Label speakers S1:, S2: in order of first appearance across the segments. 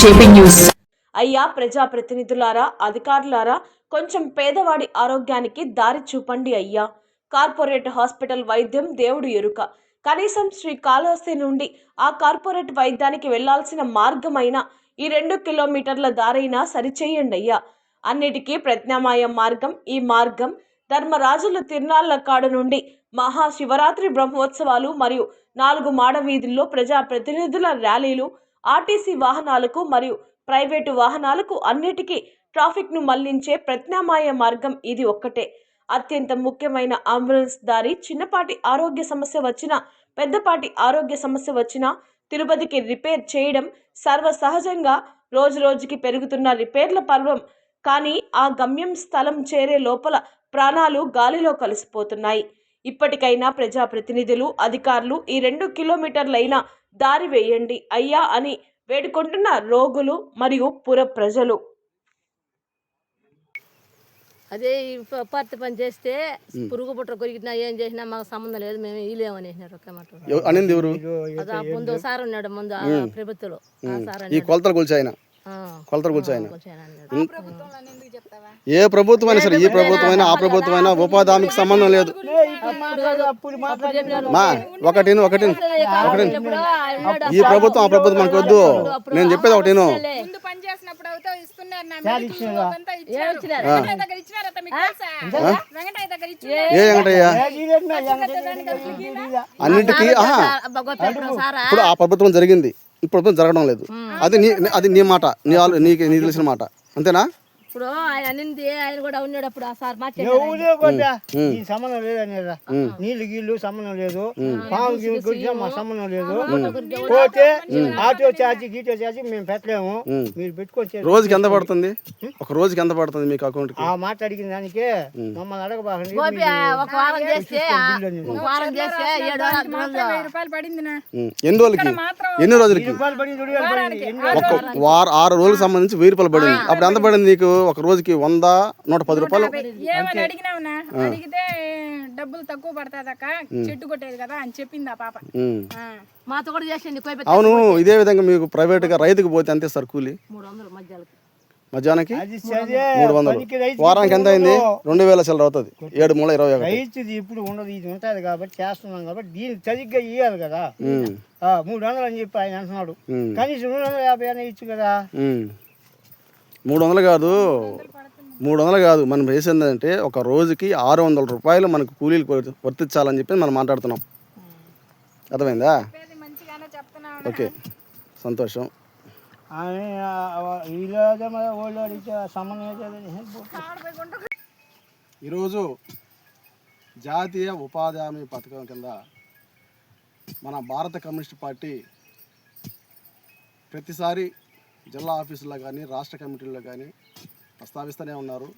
S1: JP news.
S2: అయ్యా ప్రజాప్రతినిధులారా అధికారులారా కొంచెం పేదవాడి ఆరోగ్యానికి దారి చూపండి అయ్యా. కార్పొరేట్ హాస్పిటల్ వైద్యం దేవుడు ఎరుక. కనీసం శ్రీ కాళహస్తి నుండి ఆ కార్పొరేట్ వైద్యానికి వెళ్ళాల్సిన మార్గమైన ఈ రెండు కిలోమీటర్ల దారైనా సరిచేయండి అయ్యా. అన్నిటికీ ప్రత్యామ్నాయ మార్గం ఈ మార్గం ధర్మరాజుల తిరునాళ్ళ కాడు నుండి మహాశివరాత్రి బ్రహ్మోత్సవాలు మరియు నాలుగు మాడ వీధుల్లో ప్రజాప్రతినిధుల ర్యాలీలు ఆర్టీసీ వాహనాలకు మరియు ప్రైవేటు వాహనాలకు అన్నిటికీ ట్రాఫిక్ను మళ్ళించే ప్రత్యామ్నాయ మార్గం ఇది ఒక్కటే. అత్యంత ముఖ్యమైన అంబులెన్స్ దారి చిన్నపాటి ఆరోగ్య సమస్య వచ్చినా పెద్దపాటి ఆరోగ్య సమస్య వచ్చినా తిరుపతికి రిపేర్ చేయడం సర్వసహజంగా రోజు రోజుకి పెరుగుతున్న రిపేర్ల పర్వం. కానీ ఆ గమ్యం స్థలం చేరే లోపల ప్రాణాలు గాలిలో కలిసిపోతున్నాయి. ఇప్పటికైనా ప్రజాప్రతినిధులు అధికారులు ఈ రెండు కిలోమీటర్లైనా దారి వేయండి. అయ్యా అని వేడుకుంటున్న రోగులు మరియు పుర ప్రజలు.
S3: అదే ఈ ప- పత్తి పని చేస్తే పురుగు పుట్ర కొరికినా ఏం చేసినా మాకు సంబంధం లేదు మేము ఇలేమని వేసినారు ఒకే మాట.
S4: అనింది ఎవరు?
S3: ముందు సార్ ఉన్నాడు ముందు ఆ ప్రభుత్వంలో. ఆ సార్
S4: ఈ కొలతలు కొలిచి ఆయన.
S3: ఆ,
S4: కొలతలు కొలిచి ఆయన.
S3: కొంచెం అన్నాడు.
S4: ఏ ప్రభుత్వం అయినా సరే ఈ ప్రభుత్వం అయినా ఆ ప్రభుత్వం అయినా ఉపాధి సంబంధం లేదు. మా ఒకటి ఒకటి
S3: ఇప్పుడు
S4: ఈ ప్రభుత్వం ఆ ప్రభుత్వం మనకు వద్దు. నేను చెప్పేది ఒకటి
S5: నా
S4: ఏ వెంకటయ్య అన్నిటికీ
S3: ఇప్పుడు
S4: ఇప్పుడు ఆ ప్రభుత్వం జరిగింది. ఈ ప్రభుత్వం జరగడం లేదు. అది నీ అది నీ మాట. నీ నీకు తెలిసిన మాట. అంతేనా?
S3: ఇప్పుడు ఆయన అనింది ఆయన కూడా ఉన్నాడు అప్పుడు ఆ సార్
S6: ఊరే కొట్టా. ఈ సంబంధం లేదు అనేది నీళ్ళు గీళ్ళు సంబంధం లేదు. పాము గీళ్ళు గురించి మా సంబంధం లేదు. పోతే ఆటో ఛార్జీ గీటో ఛార్జీ మేము పెట్టలేము. మీరు పెట్టుకొచ్చేది
S4: రోజుకి ఎంత పడుతుంది? ఒక రోజుకి ఎంత పడుతుంది మీకు అకౌంట్కి
S6: ఆ మాట అడిగిన దానికే మమ్మల్ని అడగబాకండి.
S3: ఒక వారం చేస్తే వారం చేస్తే
S5: రూపాయలు పడింది.
S4: ఎన్ని రోజులకి? ఎన్ని రోజులకి? వార ఆరు రోజులకు సంబంధించి వెయ్యి రూపాయలు పడింది. అప్పుడు ఎంత పడింది నీకు? ఒక రోజుకి వంద నూట పది రూపాయలు.
S5: ఏమని అడిగితే డబ్బులు తక్కువ పడతాదక్క. చెట్టు కొట్టేది కదా అని చెప్పింది ఆ పాప.
S4: ఉం.
S5: ఆ.
S3: మాతో కూడా చేసింది కోయి
S4: అవును ఇదే విధంగా మీకు ప్రైవేట్గా రైతుకు పోతే అంతే సార్ కూలి.
S3: మూడు
S4: మధ్యాహ్నానికి?
S6: చదివే
S4: మూడు వందలు వారానికి ఎంత అయింది? రెండు వేల చిల్లర అవుతుంది. ఏడు మూల ఇరవై ఒకటి.
S6: రైతుది ఇప్పుడు ఉండదు ఇది ఉంటుంది కాబట్టి చేస్తున్నాం కాబట్టి దీనికి సరిగ్గా ఇవ్వాలి కదా. మూడు వందలు అని చెప్పి ఆయన అంటున్నాడు. కనీసం రెండు వందల యాభై అయినా ఇచ్చు కదా.
S4: మూడు వందలు కాదు. మూడు వందలు కాదు. మనం వేసింది అంటే ఒక రోజుకి ఆరు వందల రూపాయలు మనకు కూలీలు వర్తించాలని చెప్పి మనం మాట్లాడుతున్నాం. అర్థమైందా? ఓకే. సంతోషం. ఈరోజు జాతీయ ఉపాధి హామీ పథకం కింద మన భారత కమ్యూనిస్ట్ పార్టీ ప్రతిసారి జిల్లా ఆఫీసుల్లో కానీ రాష్ట్ర కమిటీల్లో కానీ ప్రస్తావిస్తూనే ఉన్నారు.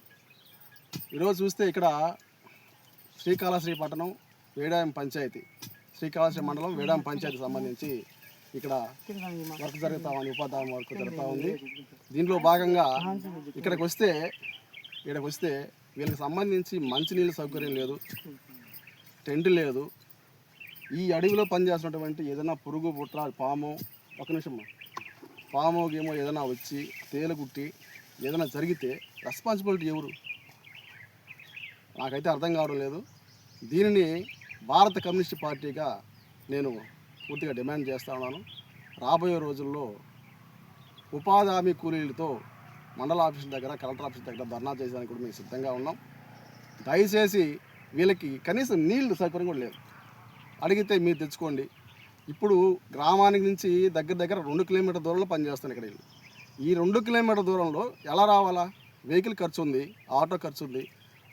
S4: ఈరోజు చూస్తే ఇక్కడ శ్రీకాళహస్తి పట్టణం వేడాయం పంచాయతీ. శ్రీకాళహస్తి మండలం వేడాయం పంచాయతీ సంబంధించి ఇక్కడ వర్క్ జరుగుతా ఉంది ఉపాధి వర్క్ జరుగుతూ ఉంది. దీంట్లో భాగంగా ఇక్కడికి వస్తే ఇక్కడికి వస్తే వీళ్ళకి సంబంధించి మంచినీళ్ళ సౌకర్యం లేదు టెంట్ లేదు. ఈ అడవిలో పనిచేస్తున్నటువంటి ఏదైనా పురుగు పుట్ర పాము ఒక నిమిషం. పాము గేమో ఏదైనా వచ్చి తేలు కుట్టి ఏదైనా జరిగితే రెస్పాన్సిబిలిటీ ఎవరు? నాకైతే అర్థం కావడం లేదు. దీనిని భారత కమ్యూనిస్ట్ పార్టీగా నేను పూర్తిగా డిమాండ్ చేస్తా ఉన్నాను. రాబోయే రోజుల్లో ఉపాధి హామీ కూలీలతో మండల ఆఫీస్ దగ్గర కలెక్టర్ ఆఫీస్ దగ్గర ధర్నా చేయడానికి కూడా మేము సిద్ధంగా ఉన్నాం. దయచేసి వీళ్ళకి కనీసం నీళ్ళు సౌకర్యం కూడా లేదు. అడిగితే మీరు తెచ్చుకోండి. ఇప్పుడు గ్రామానికి నుంచి దగ్గర దగ్గర రెండు కిలోమీటర్ దూరంలో పనిచేస్తాను ఇక్కడ వీళ్ళు ఈ రెండు కిలోమీటర్ దూరంలో ఎలా రావాలా? వెహికల్ ఖర్చు ఉంది ఆటో ఖర్చు ఉంది.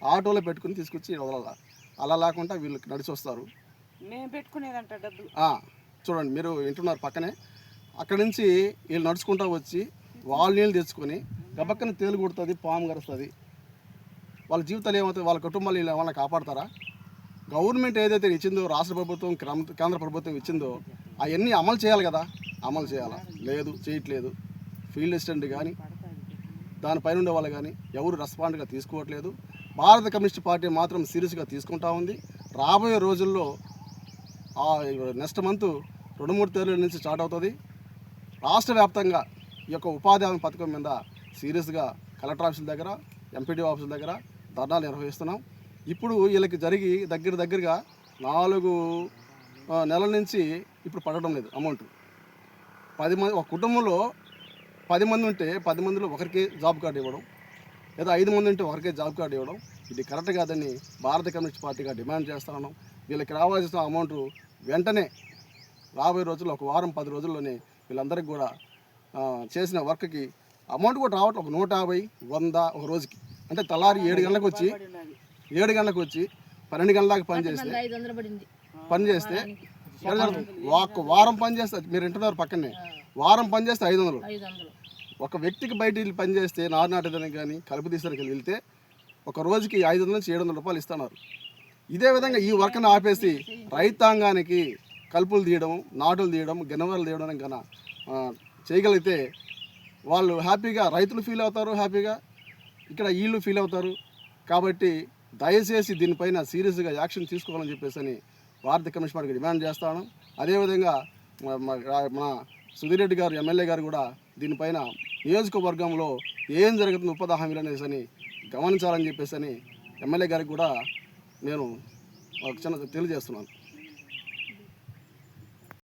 S4: ఆటోలో పెట్టుకుని తీసుకొచ్చి వదలాలా? అలా లేకుండా వీళ్ళు నడిచి వస్తారు.
S5: మేము పెట్టుకునేదంట డబ్బులు.
S4: ఆ, చూడండి మీరు వింటున్నారు పక్కనే. అక్కడి నుంచి వీళ్ళు నడుచుకుంటూ వచ్చి వాళ్ళ నీళ్ళు తెచ్చుకొని గబక్కన తేలు కొడుతుంది పాము గరుస్తుంది వాళ్ళ జీవితాలు ఏమవుతాయి? వాళ్ళ కుటుంబాలు వీళ్ళు ఏమైనా కాపాడతారా? గవర్నమెంట్ ఏదైతే ఇచ్చిందో రాష్ట్ర ప్రభుత్వం కేంద్ర ప్రభుత్వం ఇచ్చిందో అవన్నీ అమలు చేయాలి కదా? అమలు చేయాలా? లేదు చేయట్లేదు. ఫీల్డ్ అసిస్టెంట్ కానీ దానిపైన ఉండే వాళ్ళు కానీ ఎవరు రెస్పాండ్గా తీసుకోవట్లేదు. భారత కమ్యూనిస్ట్ పార్టీ మాత్రం సీరియస్గా తీసుకుంటా ఉంది. రాబోయే రోజుల్లో నెక్స్ట్ మంత్ రెండు మూడు తేదీల నుంచి స్టార్ట్ అవుతుంది. రాష్ట్ర వ్యాప్తంగా ఈ యొక్క ఉపాధి హామీ పథకం మీద సీరియస్గా కలెక్టర్ ఆఫీసుల దగ్గర ఎంపీడీ ఆఫీసుల దగ్గర ధర్నాలు నిర్వహిస్తున్నాం. ఇప్పుడు వీళ్ళకి జరిగి దగ్గర దగ్గరగా నాలుగు నెలల నుంచి ఇప్పుడు పడడం లేదు అమౌంట్. పది మంది ఒక కుటుంబంలో పది మంది ఉంటే పది మందిలో ఒకరికే జాబ్ కార్డు ఇవ్వడం లేదా ఐదు మంది ఉంటే ఒకరికే జాబ్ కార్డు ఇవ్వడం ఇది కరెక్ట్ కాదని భారత కమ్యూనిస్ట్ పార్టీగా డిమాండ్ చేస్తున్నాం వీళ్ళకి రావాల్సిన అమౌంట్ వెంటనే రాబోయే రోజుల్లో ఒక వారం పది రోజుల్లోనే వీళ్ళందరికీ కూడా చేసిన వర్క్కి అమౌంట్ కూడా రావట్లేదు ఒక నూట యాభై వంద ఒక రోజుకి. అంటే తలారి ఏడు గంటలకు వచ్చి ఏడు గంటలకు వచ్చి పన్నెండు గంటల దాకా పని చేస్తే పని చేస్తే? ఒక వారం పని చేస్తే మీరు వింటున్నారు పక్కనే వారం పని చేస్తే ఐదు వందలు. ఒక వ్యక్తికి బయట వెళ్ళి పని చేస్తే నారు నాటేదానికి కానీ కలుపు తీసడానికి వెళ్తే ఒక రోజుకి ఐదు వందల నుంచి ఏడు వందల రూపాయలు ఇస్తున్నారు. ఇదే విధంగా ఈ వర్క్ని ఆపేసి రైతాంగానికి కలుపులు తీయడం నాటులు తీయడం గిన్నెవరలు తీయడం కన చేయగలిగితే వాళ్ళు హ్యాపీగా రైతులు ఫీల్ అవుతారు హ్యాపీగా. ఇక్కడ వీళ్ళు ఫీల్ అవుతారు. కాబట్టి దయచేసి దీనిపైన సీరియస్గా యాక్షన్ తీసుకోవాలని చెప్పేసి అని భారత కమిషన్ పార్టీకి డిమాండ్ చేస్తాను అదేవిధంగా మన సుధీర్ రెడ్డి గారు ఎమ్మెల్యే గారు కూడా దీనిపైన నియోజకవర్గంలో ఏం జరుగుతుంది ఉపాధి హామీలు అనేసి అని గమనించాలని చెప్పేసి అని ఎమ్మెల్యే గారికి కూడా నేను ఒక చిన్న తెలియజేస్తున్నాను.